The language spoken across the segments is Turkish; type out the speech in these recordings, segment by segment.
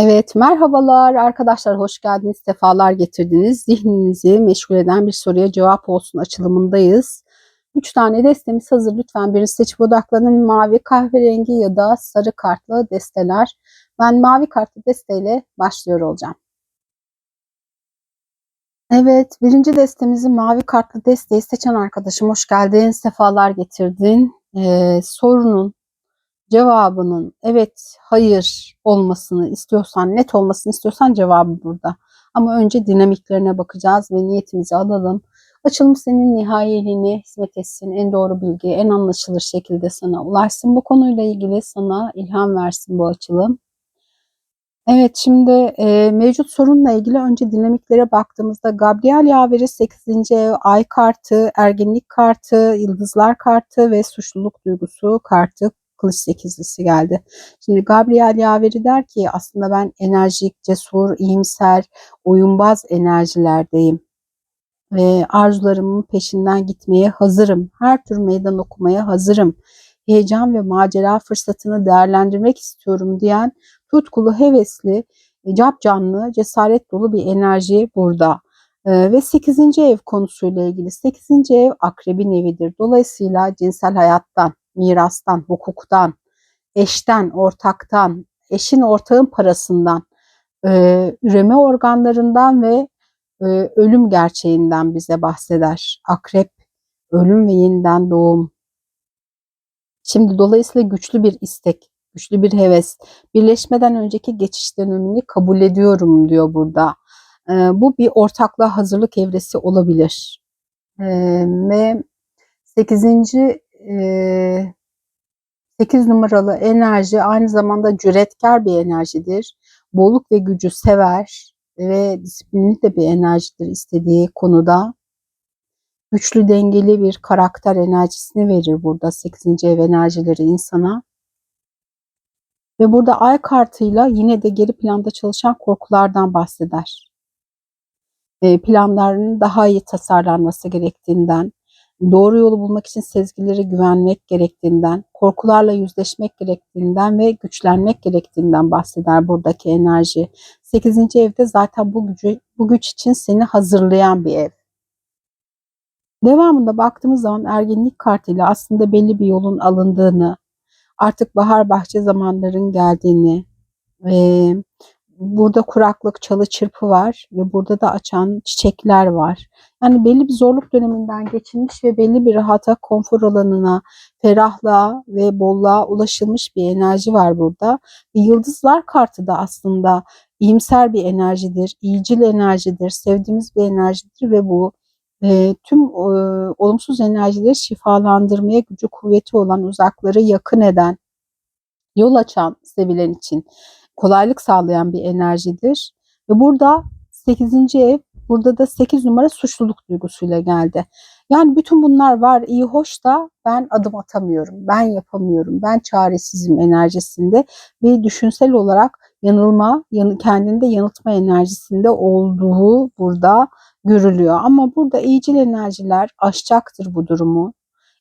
Evet, merhabalar arkadaşlar, hoş geldiniz, sefalar getirdiniz. Zihninizi meşgul eden bir soruya cevap olsun açılımındayız. Üç tane destemiz hazır. Lütfen birini seçip odaklanın. Mavi, kahverengi ya da sarı kartlı desteler. Ben mavi kartlı desteyle başlıyor olacağım. Evet, birinci destemizi mavi kartlı desteği seçen arkadaşım hoş geldin, sefalar getirdin. Ee, sorunun cevabının evet, hayır olmasını istiyorsan, net olmasını istiyorsan cevabı burada. Ama önce dinamiklerine bakacağız ve niyetimizi alalım. Açılım senin nihayeliğine hizmet etsin, en doğru bilgi, en anlaşılır şekilde sana ulaşsın. Bu konuyla ilgili sana ilham versin bu açılım. Evet şimdi e, mevcut sorunla ilgili önce dinamiklere baktığımızda Gabriel Yaveri 8. ev, ay kartı, ergenlik kartı, yıldızlar kartı ve suçluluk duygusu kartı kılıç sekizlisi geldi. Şimdi Gabriel Yaveri der ki aslında ben enerjik, cesur, iyimser, oyunbaz enerjilerdeyim. Ve arzularımın peşinden gitmeye hazırım. Her tür meydan okumaya hazırım. Heyecan ve macera fırsatını değerlendirmek istiyorum diyen tutkulu, hevesli, cap canlı, cesaret dolu bir enerji burada. Ee, ve 8. ev konusuyla ilgili 8. ev akrebin evidir. Dolayısıyla cinsel hayattan, mirastan, hukuktan, eşten, ortaktan, eşin ortağın parasından, e, üreme organlarından ve e, ölüm gerçeğinden bize bahseder. Akrep, ölüm ve yeniden doğum. Şimdi dolayısıyla güçlü bir istek, güçlü bir heves, birleşmeden önceki geçiş dönemini kabul ediyorum diyor burada. E, bu bir ortaklığa hazırlık evresi olabilir. E, ve 8. E, 8 numaralı enerji aynı zamanda cüretkar bir enerjidir. Bolluk ve gücü sever ve disiplinli de bir enerjidir istediği konuda. Güçlü dengeli bir karakter enerjisini verir burada 8. ev enerjileri insana. Ve burada ay kartıyla yine de geri planda çalışan korkulardan bahseder. E, planların daha iyi tasarlanması gerektiğinden, doğru yolu bulmak için sezgilere güvenmek gerektiğinden, korkularla yüzleşmek gerektiğinden ve güçlenmek gerektiğinden bahseder buradaki enerji. 8. evde zaten bu gücü bu güç için seni hazırlayan bir ev. Devamında baktığımız zaman ergenlik kartıyla aslında belli bir yolun alındığını, artık bahar bahçe zamanların geldiğini, e, burada kuraklık, çalı çırpı var ve burada da açan çiçekler var. Yani belli bir zorluk döneminden geçilmiş ve belli bir rahata, konfor alanına, ferahlığa ve bolluğa ulaşılmış bir enerji var burada. Ve yıldızlar kartı da aslında iyimser bir enerjidir, iyicil enerjidir, sevdiğimiz bir enerjidir ve bu e, tüm e, olumsuz enerjileri şifalandırmaya gücü kuvveti olan uzakları yakın eden, yol açan sevilen için kolaylık sağlayan bir enerjidir. Ve burada 8. ev burada da 8 numara suçluluk duygusuyla geldi. Yani bütün bunlar var iyi hoş da ben adım atamıyorum, ben yapamıyorum, ben çaresizim enerjisinde ve düşünsel olarak yanılma, kendinde yanıltma enerjisinde olduğu burada görülüyor. Ama burada iyicil enerjiler aşacaktır bu durumu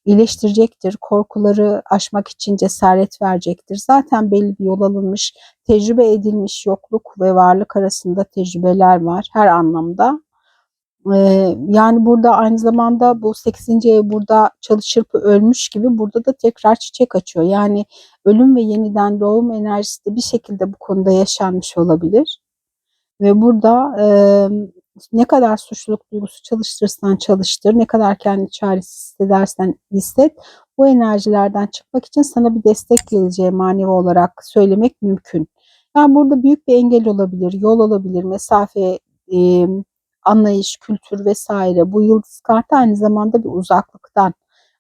iyileştirecektir. Korkuları aşmak için cesaret verecektir. Zaten belli bir yol alınmış, tecrübe edilmiş yokluk ve varlık arasında tecrübeler var her anlamda. Ee, yani burada aynı zamanda bu 8. ev burada çalışırpı ölmüş gibi burada da tekrar çiçek açıyor. Yani ölüm ve yeniden doğum enerjisi de bir şekilde bu konuda yaşanmış olabilir. Ve burada e, ne kadar suçluluk duygusu çalıştırırsan çalıştır, ne kadar kendi çaresiz hissedersen hisset, bu enerjilerden çıkmak için sana bir destek geleceği manevi olarak söylemek mümkün. Yani burada büyük bir engel olabilir, yol olabilir, mesafe, e, anlayış, kültür vesaire. Bu yıldız kartı aynı zamanda bir uzaklıktan,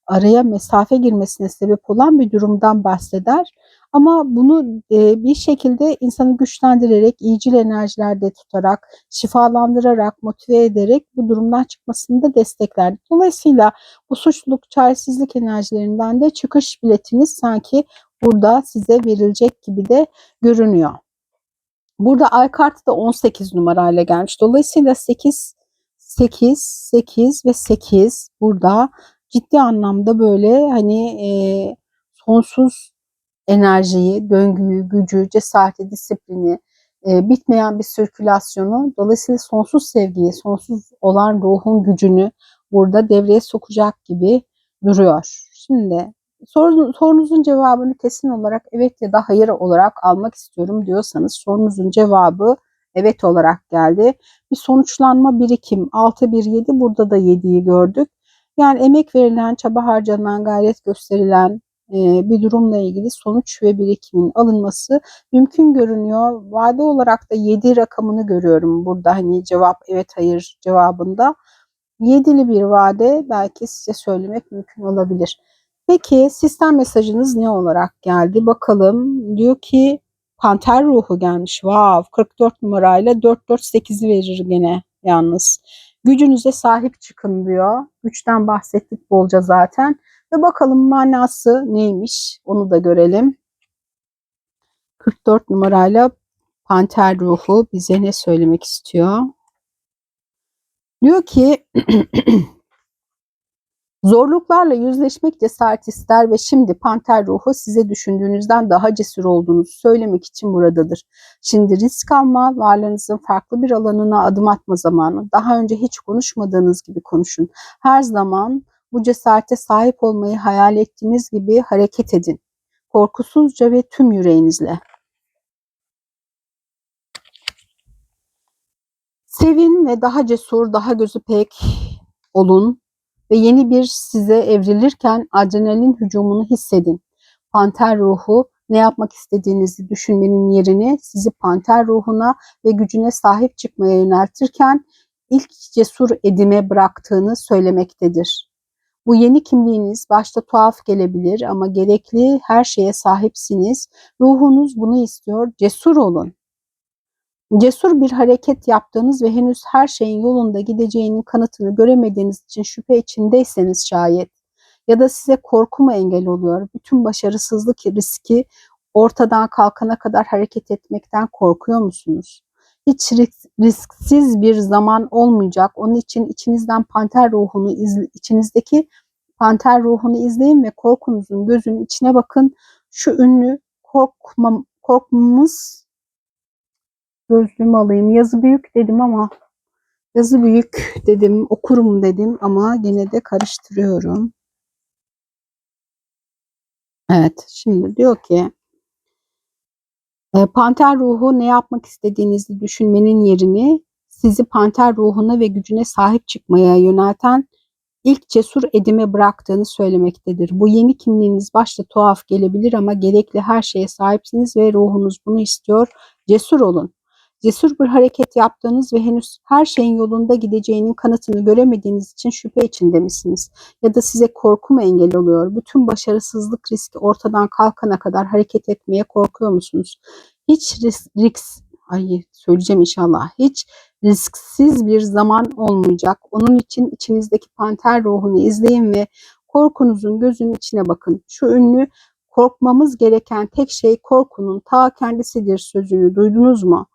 araya mesafe girmesine sebep olan bir durumdan bahseder. Ama bunu e, bir şekilde insanı güçlendirerek, iyicil enerjilerde tutarak, şifalandırarak, motive ederek bu durumdan çıkmasını da destekler. Dolayısıyla bu suçluluk, çaresizlik enerjilerinden de çıkış biletiniz sanki burada size verilecek gibi de görünüyor. Burada ay kartı da 18 numarayla gelmiş. Dolayısıyla 8, 8, 8 ve 8 burada ciddi anlamda böyle hani e, sonsuz enerjiyi, döngüyü, gücü, cesareti, disiplini, e, bitmeyen bir sirkülasyonu, dolayısıyla sonsuz sevgiyi, sonsuz olan ruhun gücünü burada devreye sokacak gibi duruyor. Şimdi sorun, sorunuzun cevabını kesin olarak evet ya da hayır olarak almak istiyorum diyorsanız sorunuzun cevabı evet olarak geldi. Bir sonuçlanma birikim 6 1 7 burada da 7'yi gördük. Yani emek verilen, çaba harcanan, gayret gösterilen bir durumla ilgili sonuç ve birikimin alınması mümkün görünüyor. Vade olarak da 7 rakamını görüyorum burada hani cevap evet hayır cevabında. Yedili bir vade belki size söylemek mümkün olabilir. Peki sistem mesajınız ne olarak geldi? Bakalım diyor ki panter ruhu gelmiş. Wow 44 numarayla 448'i verir gene yalnız. Gücünüze sahip çıkın diyor. Güçten bahsettik bolca zaten. Ve bakalım manası neymiş onu da görelim. 44 numarayla panter ruhu bize ne söylemek istiyor? Diyor ki Zorluklarla yüzleşmek cesaret ister ve şimdi panter ruhu size düşündüğünüzden daha cesur olduğunuzu söylemek için buradadır. Şimdi risk alma, varlığınızın farklı bir alanına adım atma zamanı. Daha önce hiç konuşmadığınız gibi konuşun. Her zaman bu cesarete sahip olmayı hayal ettiğiniz gibi hareket edin. Korkusuzca ve tüm yüreğinizle. Sevin ve daha cesur, daha gözü pek olun ve yeni bir size evrilirken adrenalin hücumunu hissedin. Panter ruhu ne yapmak istediğinizi düşünmenin yerini sizi panter ruhuna ve gücüne sahip çıkmaya yöneltirken ilk cesur edime bıraktığını söylemektedir. Bu yeni kimliğiniz başta tuhaf gelebilir ama gerekli her şeye sahipsiniz. Ruhunuz bunu istiyor. Cesur olun. Cesur bir hareket yaptığınız ve henüz her şeyin yolunda gideceğinin kanıtını göremediğiniz için şüphe içindeyseniz şayet ya da size korku mu engel oluyor? Bütün başarısızlık riski ortadan kalkana kadar hareket etmekten korkuyor musunuz? Hiç risksiz bir zaman olmayacak. Onun için içinizden panter ruhunu içinizdeki panter ruhunu izleyin ve korkunuzun gözünün içine bakın. Şu ünlü korkmam, korkmamız Gözlüğümü alayım. Yazı büyük dedim ama yazı büyük dedim. Okurum dedim ama yine de karıştırıyorum. Evet şimdi diyor ki panter ruhu ne yapmak istediğinizi düşünmenin yerini sizi panter ruhuna ve gücüne sahip çıkmaya yönelten ilk cesur edime bıraktığını söylemektedir. Bu yeni kimliğiniz başta tuhaf gelebilir ama gerekli her şeye sahipsiniz ve ruhunuz bunu istiyor. Cesur olun. Cesur bir hareket yaptığınız ve henüz her şeyin yolunda gideceğinin kanıtını göremediğiniz için şüphe içinde misiniz? Ya da size korku mu engel oluyor? Bütün başarısızlık riski ortadan kalkana kadar hareket etmeye korkuyor musunuz? Hiç risk, risk ay söyleyeceğim inşallah. Hiç risksiz bir zaman olmayacak. Onun için içinizdeki panter ruhunu izleyin ve korkunuzun gözünün içine bakın. Şu ünlü korkmamız gereken tek şey korkunun ta kendisidir sözünü duydunuz mu?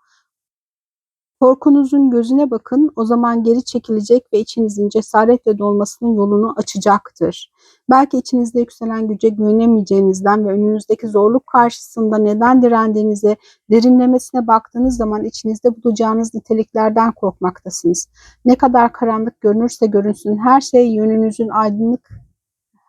Korkunuzun gözüne bakın, o zaman geri çekilecek ve içinizin cesaretle dolmasının yolunu açacaktır. Belki içinizde yükselen güce güvenemeyeceğinizden ve önünüzdeki zorluk karşısında neden direndiğinize, derinlemesine baktığınız zaman içinizde bulacağınız niteliklerden korkmaktasınız. Ne kadar karanlık görünürse görünsün, her şey yönünüzün aydınlık,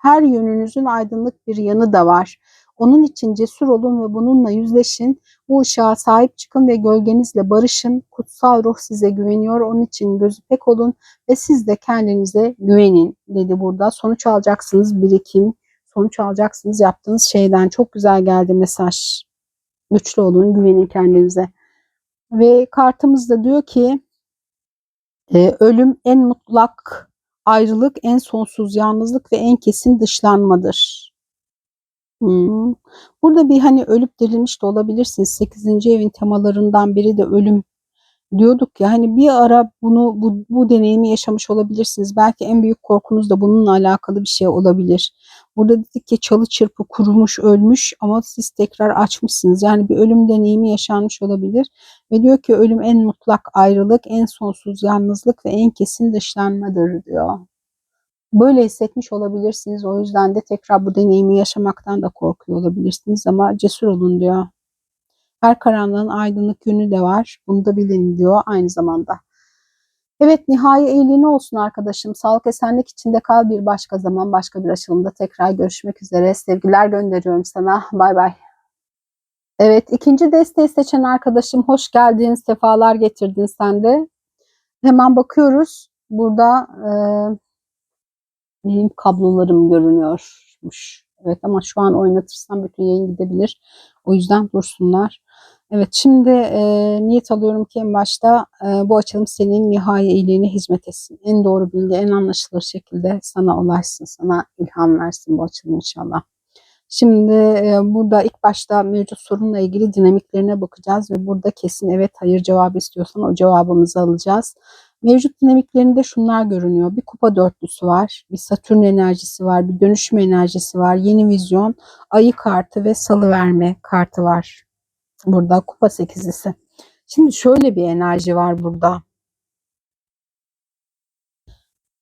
her yönünüzün aydınlık bir yanı da var. Onun için cesur olun ve bununla yüzleşin. Bu ışığa sahip çıkın ve gölgenizle barışın. Kutsal ruh size güveniyor. Onun için gözü pek olun ve siz de kendinize güvenin dedi burada. Sonuç alacaksınız birikim, sonuç alacaksınız yaptığınız şeyden. Çok güzel geldi mesaj. Güçlü olun, güvenin kendinize. Ve kartımızda diyor ki e, ölüm en mutlak ayrılık, en sonsuz yalnızlık ve en kesin dışlanmadır. Hımm. Burada bir, hani, ölüp dirilmiş de olabilirsiniz. 8. evin temalarından biri de ölüm diyorduk ya, hani, bir ara bunu bu bu deneyimi yaşamış olabilirsiniz. Belki en büyük korkunuz da bununla alakalı bir şey olabilir. Burada dedik ki çalı çırpı kurumuş, ölmüş ama siz tekrar açmışsınız. Yani bir ölüm deneyimi yaşanmış olabilir ve diyor ki ölüm en mutlak ayrılık, en sonsuz yalnızlık ve en kesin dışlanmadır diyor. Böyle hissetmiş olabilirsiniz. O yüzden de tekrar bu deneyimi yaşamaktan da korkuyor olabilirsiniz ama cesur olun diyor. Her karanlığın aydınlık yönü de var. Bunu da bilin diyor aynı zamanda. Evet nihai iyiliğine olsun arkadaşım. Sağlık esenlik içinde kal bir başka zaman başka bir açılımda tekrar görüşmek üzere. Sevgiler gönderiyorum sana. Bay bay. Evet ikinci desteği seçen arkadaşım hoş geldin. Sefalar getirdin sen de. Hemen bakıyoruz. Burada e, benim kablolarım görünüyormuş. Evet ama şu an oynatırsam bütün yayın gidebilir. O yüzden dursunlar. Evet şimdi e, niyet alıyorum ki en başta e, bu açılım senin nihai iyiliğine hizmet etsin. En doğru bilgi, en anlaşılır şekilde sana ulaşsın, sana ilham versin bu açılım inşallah. Şimdi e, burada ilk başta mevcut sorunla ilgili dinamiklerine bakacağız ve burada kesin evet hayır cevabı istiyorsan o cevabımızı alacağız. Mevcut dinamiklerinde şunlar görünüyor. Bir kupa dörtlüsü var, bir satürn enerjisi var, bir dönüşüm enerjisi var, yeni vizyon, ayı kartı ve salı verme kartı var. Burada kupa sekizlisi. Şimdi şöyle bir enerji var burada.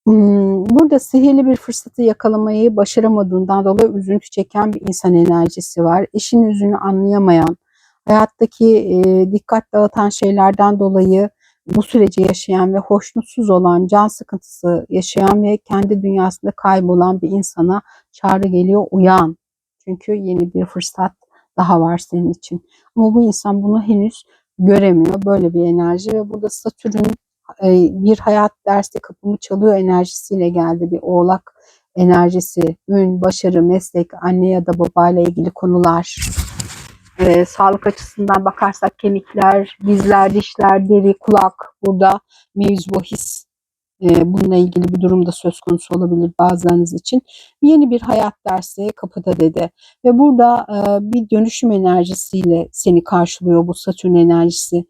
Hmm, burada sihirli bir fırsatı yakalamayı başaramadığından dolayı üzüntü çeken bir insan enerjisi var. İşin yüzünü anlayamayan, hayattaki dikkat dağıtan şeylerden dolayı bu süreci yaşayan ve hoşnutsuz olan, can sıkıntısı yaşayan ve kendi dünyasında kaybolan bir insana çağrı geliyor uyan. Çünkü yeni bir fırsat daha var senin için. Ama bu insan bunu henüz göremiyor. Böyle bir enerji ve burada Satürn e, bir hayat dersi kapımı çalıyor enerjisiyle geldi. Bir oğlak enerjisi, ün, başarı, meslek, anne ya da babayla ilgili konular. Ee, sağlık açısından bakarsak kemikler, dizler, dişler, deri, kulak burada mevzu his e, bununla ilgili bir durum da söz konusu olabilir bazılarınız için. Yeni bir hayat dersi kapıda dedi. Ve burada e, bir dönüşüm enerjisiyle seni karşılıyor bu Satürn enerjisi.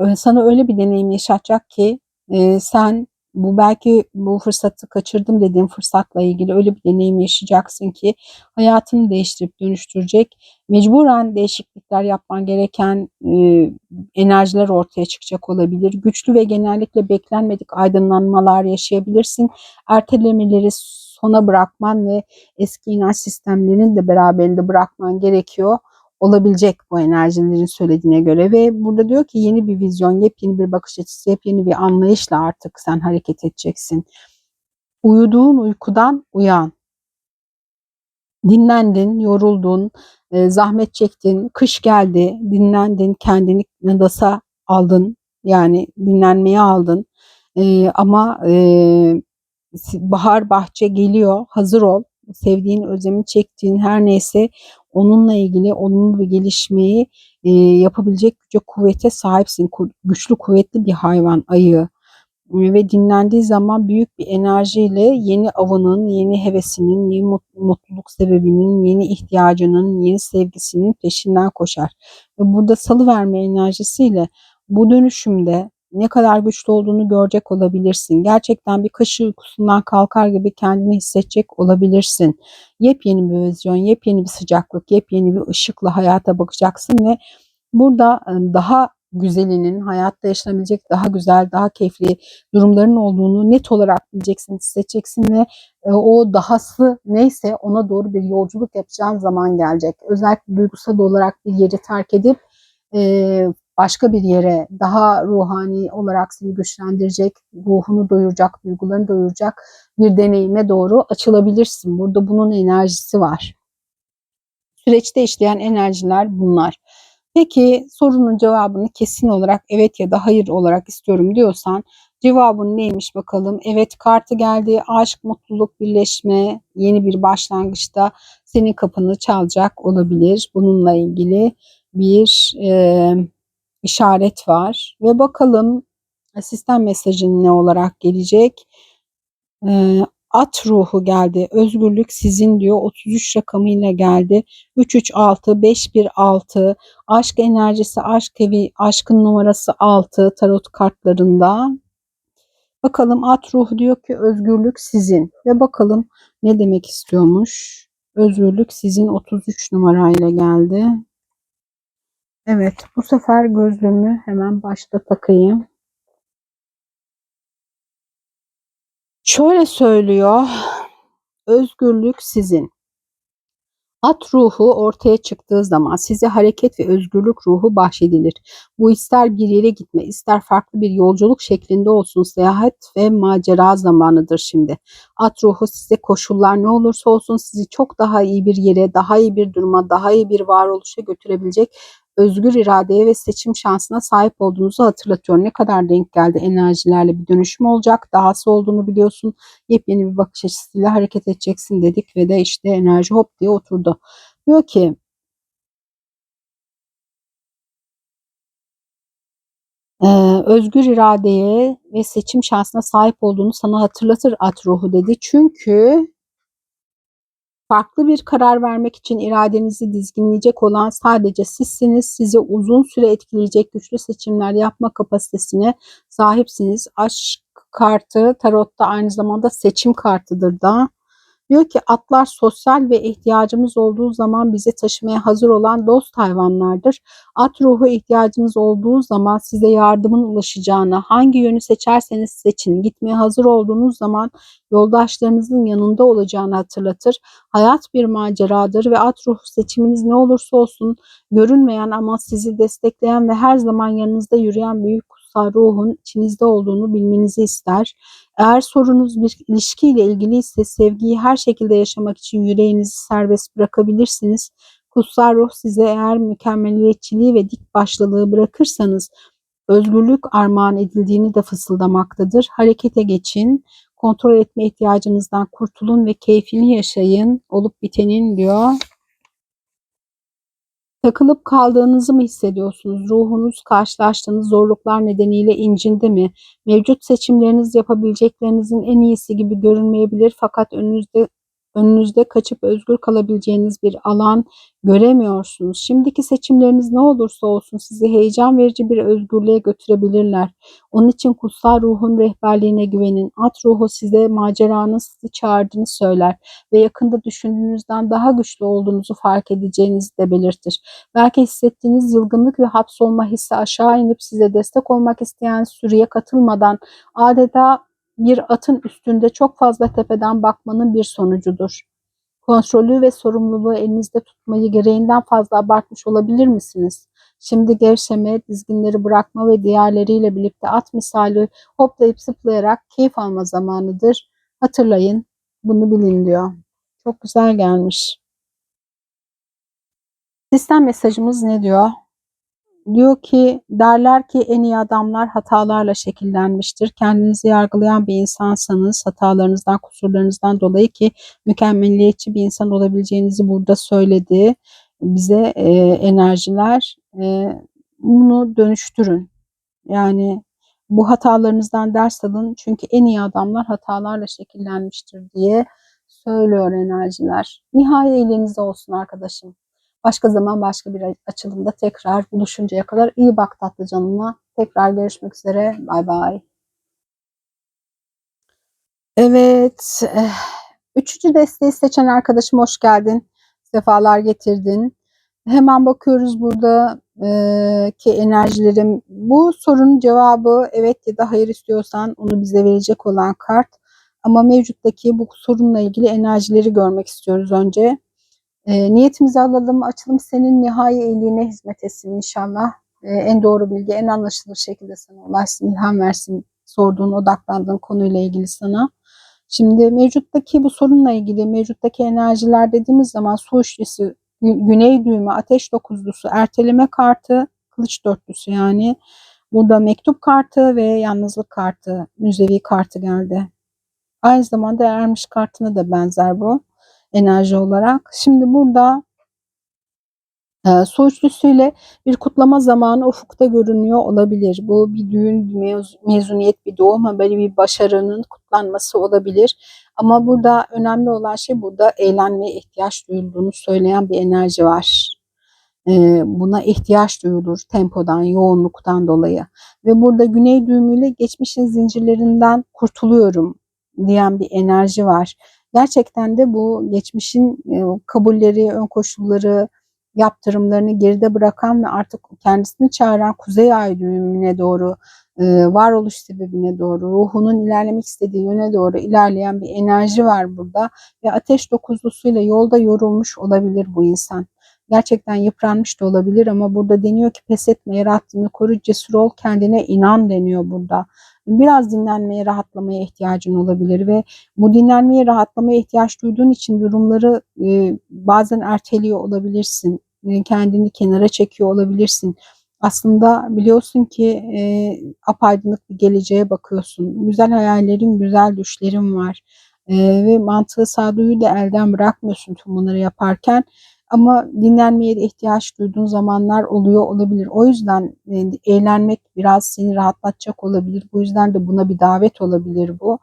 E, sana öyle bir deneyim yaşatacak ki e, sen bu belki bu fırsatı kaçırdım dediğim fırsatla ilgili öyle bir deneyim yaşayacaksın ki hayatını değiştirip dönüştürecek. Mecburen değişiklikler yapman gereken e, enerjiler ortaya çıkacak olabilir. Güçlü ve genellikle beklenmedik aydınlanmalar yaşayabilirsin. Ertelemeleri sona bırakman ve eski inanç sistemlerini de beraberinde bırakman gerekiyor olabilecek bu enerjilerin söylediğine göre ve burada diyor ki yeni bir vizyon, yepyeni bir bakış açısı, yepyeni bir anlayışla artık sen hareket edeceksin. Uyuduğun uykudan uyan. Dinlendin, yoruldun, e, zahmet çektin, kış geldi, dinlendin, kendini nadasa aldın. Yani dinlenmeye aldın. E, ama e, bahar bahçe geliyor, hazır ol. Sevdiğin, özlemi çektiğin her neyse onunla ilgili olumlu bir gelişmeyi e, yapabilecek güce kuvvete sahipsin. Güçlü kuvvetli bir hayvan ayı ve dinlendiği zaman büyük bir enerjiyle yeni avının, yeni hevesinin, yeni mutluluk sebebinin, yeni ihtiyacının, yeni sevgisinin peşinden koşar. Ve burada salı verme enerjisiyle bu dönüşümde ne kadar güçlü olduğunu görecek olabilirsin. Gerçekten bir kış uykusundan kalkar gibi kendini hissedecek olabilirsin. Yepyeni bir vizyon, yepyeni bir sıcaklık, yepyeni bir ışıkla hayata bakacaksın ve burada daha güzelinin, hayatta yaşanabilecek daha güzel, daha keyifli durumların olduğunu net olarak bileceksin, hissedeceksin ve o dahası neyse ona doğru bir yolculuk yapacağın zaman gelecek. Özellikle duygusal olarak bir yeri terk edip başka bir yere daha ruhani olarak seni güçlendirecek, ruhunu doyuracak, duygularını doyuracak bir deneyime doğru açılabilirsin. Burada bunun enerjisi var. Süreçte işleyen enerjiler bunlar. Peki sorunun cevabını kesin olarak evet ya da hayır olarak istiyorum diyorsan cevabın neymiş bakalım. Evet kartı geldi. Aşk, mutluluk, birleşme, yeni bir başlangıçta senin kapını çalacak olabilir. Bununla ilgili bir e, işaret var ve bakalım sistem mesajın ne olarak gelecek. E, at ruhu geldi. Özgürlük sizin diyor. 33 rakamıyla geldi. 336 516 aşk enerjisi, aşk evi, aşkın numarası 6 tarot kartlarında. Bakalım at ruhu diyor ki özgürlük sizin ve bakalım ne demek istiyormuş. Özgürlük sizin 33 numarayla geldi. Evet, bu sefer gözlüğümü hemen başta takayım. Şöyle söylüyor. Özgürlük sizin. At ruhu ortaya çıktığı zaman size hareket ve özgürlük ruhu bahşedilir. Bu ister bir yere gitme, ister farklı bir yolculuk şeklinde olsun seyahat ve macera zamanıdır şimdi. At ruhu size koşullar ne olursa olsun sizi çok daha iyi bir yere, daha iyi bir duruma, daha iyi bir varoluşa götürebilecek özgür iradeye ve seçim şansına sahip olduğunuzu hatırlatıyor. Ne kadar denk geldi enerjilerle bir dönüşüm olacak. Dahası olduğunu biliyorsun. Yepyeni bir bakış açısıyla hareket edeceksin dedik ve de işte enerji hop diye oturdu. Diyor ki Ee, özgür iradeye ve seçim şansına sahip olduğunu sana hatırlatır at ruhu dedi. Çünkü Farklı bir karar vermek için iradenizi dizginleyecek olan sadece sizsiniz. Sizi uzun süre etkileyecek güçlü seçimler yapma kapasitesine sahipsiniz. Aşk kartı tarotta aynı zamanda seçim kartıdır da. Diyor ki atlar sosyal ve ihtiyacımız olduğu zaman bizi taşımaya hazır olan dost hayvanlardır. At ruhu ihtiyacınız olduğu zaman size yardımın ulaşacağını, hangi yönü seçerseniz seçin, gitmeye hazır olduğunuz zaman yoldaşlarınızın yanında olacağını hatırlatır. Hayat bir maceradır ve at ruhu seçiminiz ne olursa olsun görünmeyen ama sizi destekleyen ve her zaman yanınızda yürüyen büyük kutsal ruhun içinizde olduğunu bilmenizi ister. Eğer sorunuz bir ilişkiyle ilgili ise sevgiyi her şekilde yaşamak için yüreğinizi serbest bırakabilirsiniz. Kutsal ruh size eğer mükemmeliyetçiliği ve dik başlılığı bırakırsanız özgürlük armağan edildiğini de fısıldamaktadır. Harekete geçin, kontrol etme ihtiyacınızdan kurtulun ve keyfini yaşayın. Olup bitenin diyor. Takılıp kaldığınızı mı hissediyorsunuz? Ruhunuz karşılaştığınız zorluklar nedeniyle incindi mi? Mevcut seçimleriniz yapabileceklerinizin en iyisi gibi görünmeyebilir fakat önünüzde önünüzde kaçıp özgür kalabileceğiniz bir alan göremiyorsunuz. Şimdiki seçimleriniz ne olursa olsun sizi heyecan verici bir özgürlüğe götürebilirler. Onun için kutsal ruhun rehberliğine güvenin. At ruhu size maceranın sizi çağırdığını söyler ve yakında düşündüğünüzden daha güçlü olduğunuzu fark edeceğinizi de belirtir. Belki hissettiğiniz yılgınlık ve hapsolma hissi aşağı inip size destek olmak isteyen sürüye katılmadan adeta bir atın üstünde çok fazla tepeden bakmanın bir sonucudur. Kontrolü ve sorumluluğu elinizde tutmayı gereğinden fazla abartmış olabilir misiniz? Şimdi gevşeme, dizginleri bırakma ve diğerleriyle birlikte at misali hoplayıp zıplayarak keyif alma zamanıdır. Hatırlayın, bunu bilin diyor. Çok güzel gelmiş. Sistem mesajımız ne diyor? Diyor ki derler ki en iyi adamlar hatalarla şekillenmiştir. Kendinizi yargılayan bir insansanız hatalarınızdan, kusurlarınızdan dolayı ki mükemmeliyetçi bir insan olabileceğinizi burada söyledi. Bize e, enerjiler e, bunu dönüştürün. Yani bu hatalarınızdan ders alın. Çünkü en iyi adamlar hatalarla şekillenmiştir diye söylüyor enerjiler. Nihayet elinizde olsun arkadaşım. Başka zaman başka bir açılımda tekrar buluşuncaya kadar iyi bak tatlı canına. Tekrar görüşmek üzere. Bay bay. Evet. Eh, üçüncü desteği seçen arkadaşım hoş geldin. Sefalar getirdin. Hemen bakıyoruz burada e, ki enerjilerim. Bu sorunun cevabı evet ya da hayır istiyorsan onu bize verecek olan kart. Ama mevcuttaki bu sorunla ilgili enerjileri görmek istiyoruz önce. E, niyetimizi alalım, açılım senin nihai iyiliğine hizmet etsin inşallah. E, en doğru bilgi, en anlaşılır şekilde sana ulaşsın, ilham versin sorduğun, odaklandığın konuyla ilgili sana. Şimdi mevcuttaki bu sorunla ilgili mevcuttaki enerjiler dediğimiz zaman su üçlüsü, güney düğümü, ateş dokuzlusu, erteleme kartı, kılıç dörtlüsü yani. Burada mektup kartı ve yalnızlık kartı, müzevi kartı geldi. Aynı zamanda ermiş kartına da benzer bu enerji olarak. Şimdi burada e, su üçlüsüyle bir kutlama zamanı ufukta görünüyor olabilir. Bu bir düğün, bir mezuniyet, bir doğum haberi, bir başarının kutlanması olabilir. Ama burada önemli olan şey burada eğlenmeye ihtiyaç duyulduğunu söyleyen bir enerji var. E, buna ihtiyaç duyulur tempodan, yoğunluktan dolayı. Ve burada güney düğümüyle geçmişin zincirlerinden kurtuluyorum diyen bir enerji var gerçekten de bu geçmişin kabulleri, ön koşulları, yaptırımlarını geride bırakan ve artık kendisini çağıran kuzey ay düğümüne doğru e, varoluş sebebine doğru, ruhunun ilerlemek istediği yöne doğru ilerleyen bir enerji var burada ve ateş dokuzlusuyla yolda yorulmuş olabilir bu insan. Gerçekten yıpranmış da olabilir ama burada deniyor ki pes etme, yarattığını koru, cesur ol, kendine inan deniyor burada. Biraz dinlenmeye, rahatlamaya ihtiyacın olabilir ve bu dinlenmeye, rahatlamaya ihtiyaç duyduğun için durumları e, bazen erteliyor olabilirsin. E, kendini kenara çekiyor olabilirsin. Aslında biliyorsun ki e, apaydınlık bir geleceğe bakıyorsun. Güzel hayallerin, güzel düşlerin var. E, ve mantığı sağduyu da elden bırakmıyorsun tüm bunları yaparken. Ama dinlenmeye de ihtiyaç duyduğun zamanlar oluyor olabilir. O yüzden e, eğlenmek biraz seni rahatlatacak olabilir. Bu yüzden de buna bir davet olabilir bu.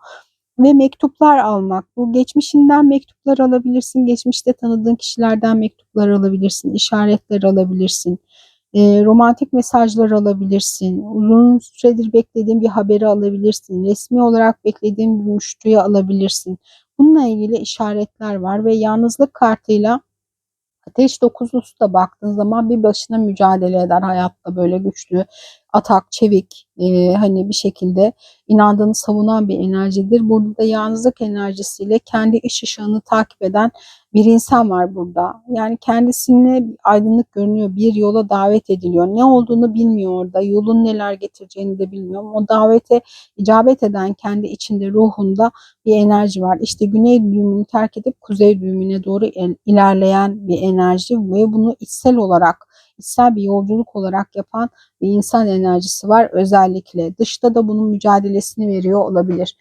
Ve mektuplar almak. Bu geçmişinden mektuplar alabilirsin. Geçmişte tanıdığın kişilerden mektuplar alabilirsin. işaretler alabilirsin. E, romantik mesajlar alabilirsin. Uzun süredir beklediğin bir haberi alabilirsin. Resmi olarak beklediğin bir müşteriyi alabilirsin. Bununla ilgili işaretler var ve yalnızlık kartıyla Ateş dokuzlusu da baktığın zaman bir başına mücadele eder hayatta böyle güçlü, atak, çevik, e, hani bir şekilde inandığını savunan bir enerjidir. Burada da yalnızlık enerjisiyle kendi iş ışığını takip eden bir insan var burada. Yani kendisine aydınlık görünüyor, bir yola davet ediliyor. Ne olduğunu bilmiyor orada, yolun neler getireceğini de bilmiyor. O davete icabet eden kendi içinde, ruhunda bir enerji var. İşte güney düğümünü terk edip kuzey düğümüne doğru ilerleyen bir enerji ve bunu içsel olarak içsel bir yolculuk olarak yapan bir insan enerjisi var özellikle. Dışta da bunun mücadelesini veriyor olabilir.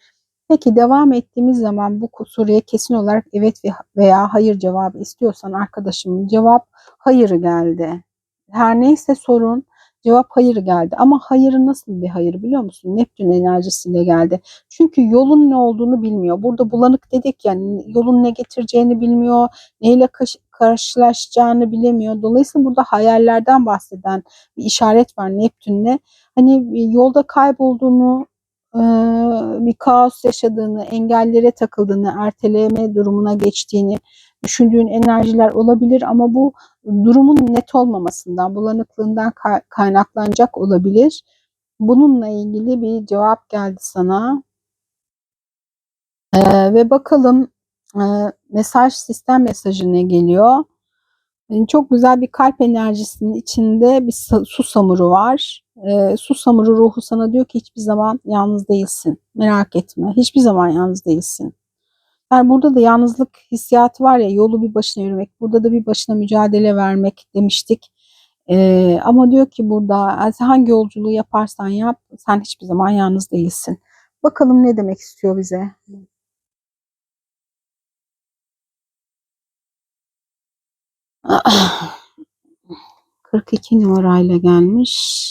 Peki devam ettiğimiz zaman bu soruya kesin olarak evet veya hayır cevabı istiyorsan arkadaşımın cevap hayır geldi. Her neyse sorun cevap hayır geldi. Ama hayırı nasıl bir hayır biliyor musun? Neptün enerjisiyle geldi. Çünkü yolun ne olduğunu bilmiyor. Burada bulanık dedik yani yolun ne getireceğini bilmiyor. Neyle karşılaşacağını bilemiyor. Dolayısıyla burada hayallerden bahseden bir işaret var Neptün'le. Hani yolda kaybolduğunu, bir kaos yaşadığını, engellere takıldığını, erteleme durumuna geçtiğini düşündüğün enerjiler olabilir ama bu durumun net olmamasından, bulanıklığından kaynaklanacak olabilir. Bununla ilgili bir cevap geldi sana. Ee, ve bakalım e, mesaj sistem mesajı ne geliyor? Yani çok güzel bir kalp enerjisinin içinde bir su samuru var. E, su samuru ruhu sana diyor ki hiçbir zaman yalnız değilsin. Merak etme. Hiçbir zaman yalnız değilsin. Yani burada da yalnızlık hissiyatı var ya yolu bir başına yürümek. Burada da bir başına mücadele vermek demiştik. E, ama diyor ki burada hangi yolculuğu yaparsan yap sen hiçbir zaman yalnız değilsin. Bakalım ne demek istiyor bize. 42 numarayla gelmiş.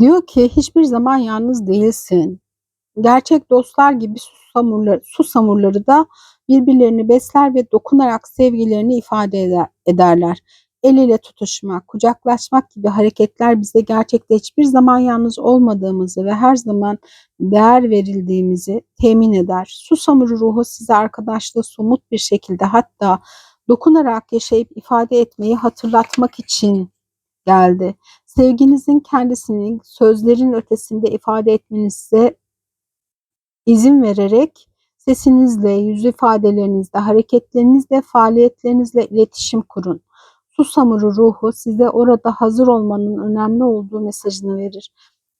Diyor ki hiçbir zaman yalnız değilsin. Gerçek dostlar gibi susamurları, susamurları da birbirlerini besler ve dokunarak sevgilerini ifade eder, ederler el ile tutuşmak, kucaklaşmak gibi hareketler bize gerçekte hiçbir zaman yalnız olmadığımızı ve her zaman değer verildiğimizi temin eder. Susamuru ruhu size arkadaşlığı somut bir şekilde hatta dokunarak yaşayıp ifade etmeyi hatırlatmak için geldi. Sevginizin kendisini sözlerin ötesinde ifade etmenize izin vererek sesinizle, yüz ifadelerinizle, hareketlerinizle, faaliyetlerinizle iletişim kurun. Susamuru ruhu size orada hazır olmanın önemli olduğu mesajını verir.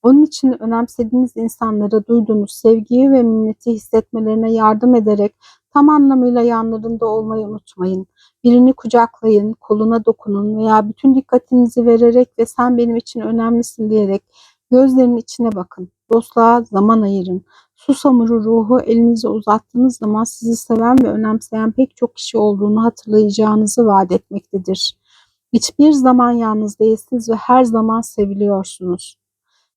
Onun için önemsediğiniz insanlara duyduğunuz sevgiyi ve minneti hissetmelerine yardım ederek tam anlamıyla yanlarında olmayı unutmayın. Birini kucaklayın, koluna dokunun veya bütün dikkatinizi vererek ve sen benim için önemlisin diyerek gözlerinin içine bakın. Dostluğa zaman ayırın. Susamuru ruhu elinize uzattığınız zaman sizi seven ve önemseyen pek çok kişi olduğunu hatırlayacağınızı vaat etmektedir. Hiçbir zaman yalnız değilsiniz ve her zaman seviliyorsunuz.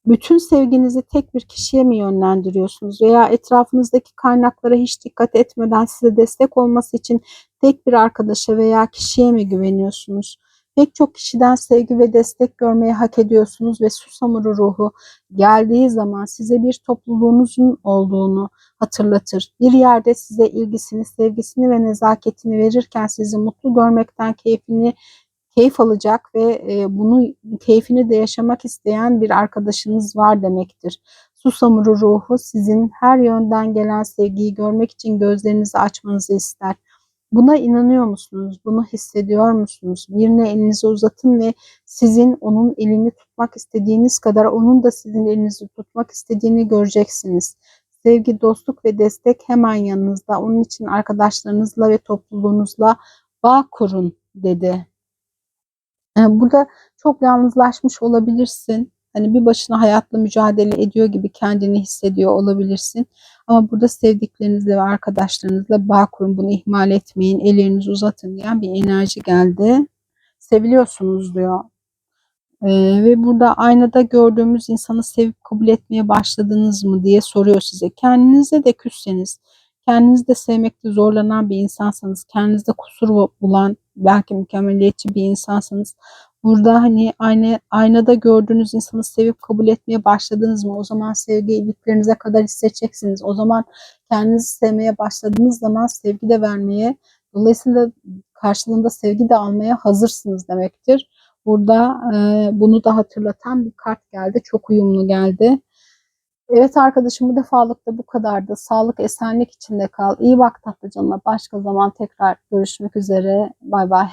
Bütün sevginizi tek bir kişiye mi yönlendiriyorsunuz veya etrafınızdaki kaynaklara hiç dikkat etmeden size destek olması için tek bir arkadaşa veya kişiye mi güveniyorsunuz? Pek çok kişiden sevgi ve destek görmeyi hak ediyorsunuz ve susamuru ruhu geldiği zaman size bir topluluğunuzun olduğunu hatırlatır. Bir yerde size ilgisini, sevgisini ve nezaketini verirken sizi mutlu görmekten keyfini keyif alacak ve e, bunu keyfini de yaşamak isteyen bir arkadaşınız var demektir. Susamuru ruhu sizin her yönden gelen sevgiyi görmek için gözlerinizi açmanızı ister. Buna inanıyor musunuz? Bunu hissediyor musunuz? Birine elinizi uzatın ve sizin onun elini tutmak istediğiniz kadar onun da sizin elinizi tutmak istediğini göreceksiniz. Sevgi, dostluk ve destek hemen yanınızda. Onun için arkadaşlarınızla ve topluluğunuzla bağ kurun dedi. Ee, Burada çok yalnızlaşmış olabilirsin. Hani bir başına hayatla mücadele ediyor gibi kendini hissediyor olabilirsin. Ama burada sevdiklerinizle ve arkadaşlarınızla bağ kurun. Bunu ihmal etmeyin. Ellerinizi uzatın diyen bir enerji geldi. Seviliyorsunuz diyor. Ee, ve burada aynada gördüğümüz insanı sevip kabul etmeye başladınız mı diye soruyor size. Kendinize de küsseniz, kendinizi de sevmekte zorlanan bir insansanız, kendinizde kusur bu- bulan, belki mükemmeliyetçi bir insansanız, burada hani ayna, aynada gördüğünüz insanı sevip kabul etmeye başladınız mı? O zaman sevgi iliklerinize kadar hissedeceksiniz. O zaman kendinizi sevmeye başladığınız zaman sevgi de vermeye, dolayısıyla karşılığında sevgi de almaya hazırsınız demektir. Burada e, bunu da hatırlatan bir kart geldi. Çok uyumlu geldi. Evet arkadaşım bu defalık bu kadardı. Sağlık, esenlik içinde kal. İyi bak tatlı canına. Başka zaman tekrar görüşmek üzere. Bay bay.